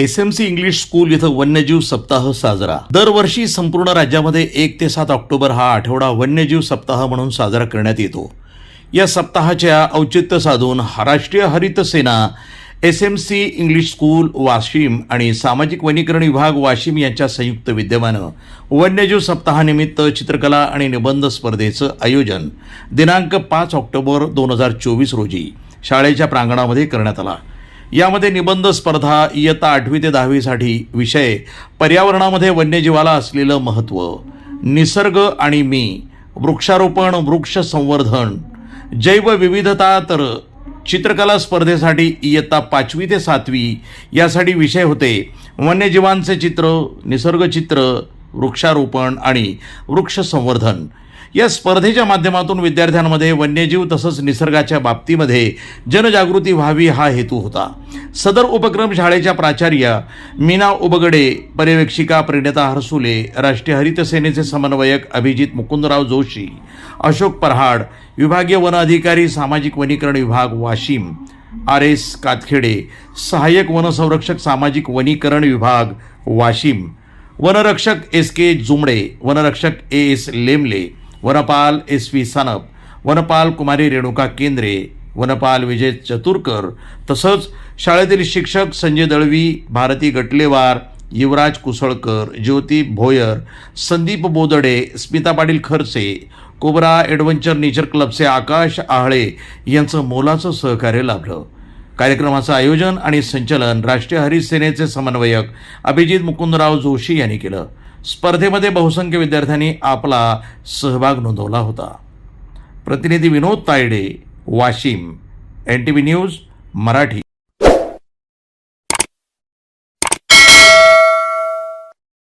S M C English school इथं वन्यजीव सप्ताह साजरा. दरवर्षी संपूर्ण राज्यामध्ये एक ते सात ऑक्टोबर हा आठवडा वन्यजीव सप्ताह म्हणून साजरा करण्यात येतो. या सप्ताहाच्या औचित्य साधून राष्ट्रीय हरित सेना S M C English school Washim आणि सामाजिक वनीकरण विभाग वाशिम यांच्या संयुक्त विद्यमानं वन्यजीव सप्ताहानिमित्त चित्रकला आणि निबंध स्पर्धेचं आयोजन दिनांक पाच ऑक्टोबर दोन हजार चोवीस रोजी शाळेच्या प्रांगणामध्ये करण्यात आला. यामध्ये निबंध स्पर्धा इयत्ता आठवी ते दहावीसाठी विषय पर्यावरणामध्ये वन्यजीवाला असलेलं महत्त्व निसर्ग आणि मी वृक्षारोपण वृक्ष संवर्धन जैवविविधता तर चित्रकला स्पर्धेसाठी इयत्ता पाचवी ते सातवी यासाठी विषय होते. वन्यजीवांचे चित्र निसर्गचित्र वृक्षारोपण आणि वृक्ष संवर्धन. या स्पर्धेच्या माध्यमातून विद्यार्थ्यांमध्ये वन्यजीव तसंच निसर्गाच्या बाबतीमध्ये जनजागृती व्हावी हा हेतू होता. सदर उपक्रम शाळेच्या प्राचार्य मीना उबगडे पर्यवेक्षिका प्रणिता हरसुले राष्ट्रीय हरित सेनेचे समन्वयक अभिजित मुकुंदराव जोशी अशोक परहाड विभागीय वन अधिकारी सामाजिक वनीकरण विभाग वाशिम आर एस कातखेडे सहाय्यक वनसंरक्षक सामाजिक वनीकरण विभाग वाशिम वनरक्षक एस के जुमडे वनरक्षक ए एस लेमले वनपाल एस व्ही सानप वनपाल कुमारी रेणुका केंद्रे वनपाल विजय चतुरकर तसंच शाळेतील शिक्षक Sanjay Dalvi Bharati Gatlewar Yuvraj Kusalkar Jyoti Bhoyar Sandeep Bodade Smita Patil Kharse cobra adventure nature क्लबचे आकाश आहळे यांचं मोलाचं सहकार्य लाभलं. कार्यक्रमाचं आयोजन आणि संचलन राष्ट्रीय हरित सेनेचे समन्वयक अभिजित मुकुंदराव जोशी यांनी केलं. स्पर्धेमध्ये बहुसंख्य विद्यार्थ्यांनी आपला सहभाग नोंदवला होता. प्रतिनिधी Vinod Tayade Washim N T V news Marathi.